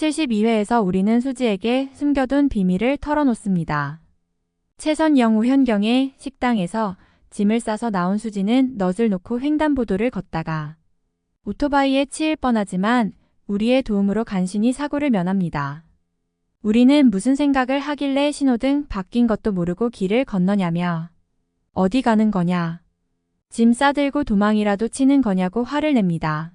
72회에서 우리는 수지에게 숨겨둔 비밀을 털어놓습니다. 채선 영우 현경의 식당에서 짐을 싸서 나온 수지는 넛을 놓고 횡단보도를 걷다가 오토바이에 치일 뻔하지만 우리의 도움으로 간신히 사고를 면합니다. 우리는 무슨 생각을 하길래 신호등 바뀐 것도 모르고 길을 건너냐며 어디 가는 거냐 짐 싸들고 도망이라도 치는 거냐고 화를 냅니다.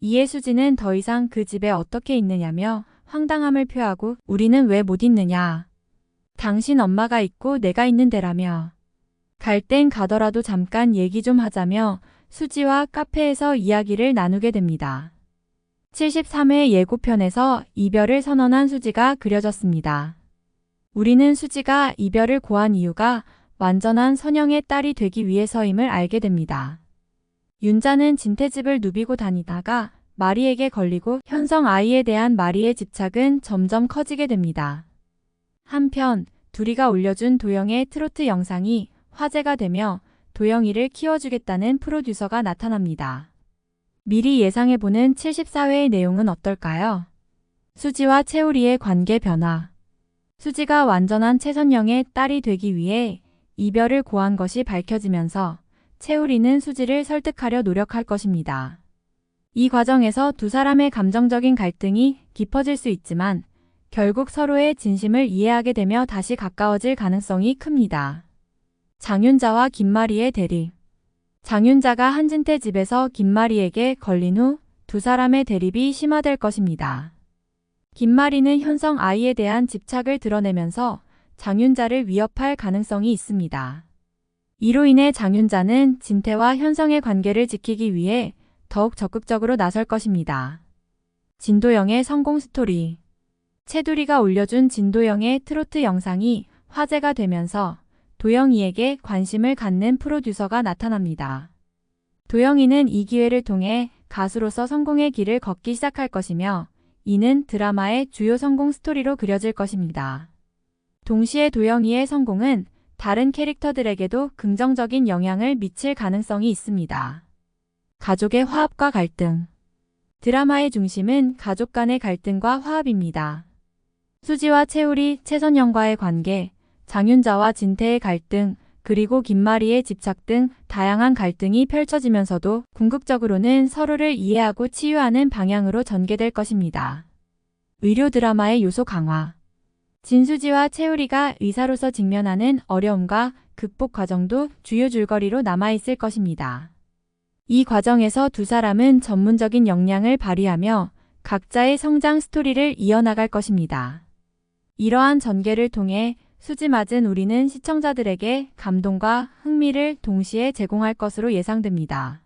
이에 수지는 더 이상 그 집에 어떻게 있느냐며 황당함을 표하고 우리는 왜 못 있느냐. 당신 엄마가 있고 내가 있는 데라며. 갈 땐 가더라도 잠깐 얘기 좀 하자며 수지와 카페에서 이야기를 나누게 됩니다. 73회 예고편에서 이별을 선언한 수지가 그려졌습니다. 우리는 수지가 이별을 고한 이유가 완전한 선영의 딸이 되기 위해서임을 알게 됩니다. 윤자는 진태집을 누비고 다니다가 마리에게 걸리고 현성 아이에 대한 마리의 집착은 점점 커지게 됩니다. 한편 둘이가 올려준 도영의 트로트 영상이 화제가 되며 도영이를 키워주겠다는 프로듀서가 나타납니다. 미리 예상해보는 74회의 내용은 어떨까요? 수지와 채우리의 관계 변화. 수지가 완전한 최선영의 딸이 되기 위해 이별을 고한 것이 밝혀지면서 채우리는 수지를 설득하려 노력할 것입니다. 이 과정에서 두 사람의 감정적인 갈등이 깊어질 수 있지만 결국 서로의 진심을 이해하게 되며 다시 가까워질 가능성이 큽니다. 장윤자와 김마리의 대립 장윤자가 한진태 집에서 김마리에게 걸린 후 두 사람의 대립이 심화될 것입니다. 김마리는 현성 아이에 대한 집착을 드러내면서 장윤자를 위협할 가능성이 있습니다. 이로 인해 장윤자는 진태와 현성의 관계를 지키기 위해 더욱 적극적으로 나설 것입니다. 진도영의 성공 스토리 채두리가 올려준 진도영의 트로트 영상이 화제가 되면서 도영이에게 관심을 갖는 프로듀서가 나타납니다. 도영이는 이 기회를 통해 가수로서 성공의 길을 걷기 시작할 것이며 이는 드라마의 주요 성공 스토리로 그려질 것입니다. 동시에 도영이의 성공은 다른 캐릭터들에게도 긍정적인 영향을 미칠 가능성이 있습니다. 가족의 화합과 갈등 드라마의 중심은 가족 간의 갈등과 화합입니다. 수지와 채울이 최선영과의 관계, 장윤자와 진태의 갈등, 그리고 김마리의 집착 등 다양한 갈등이 펼쳐지면서도 궁극적으로는 서로를 이해하고 치유하는 방향으로 전개될 것입니다. 의료 드라마의 요소 강화 진수지와 채우리가 의사로서 직면하는 어려움과 극복 과정도 주요 줄거리로 남아있을 것입니다. 이 과정에서 두 사람은 전문적인 역량을 발휘하며 각자의 성장 스토리를 이어나갈 것입니다. 이러한 전개를 통해 수지 맞은 우리는 시청자들에게 감동과 흥미를 동시에 제공할 것으로 예상됩니다.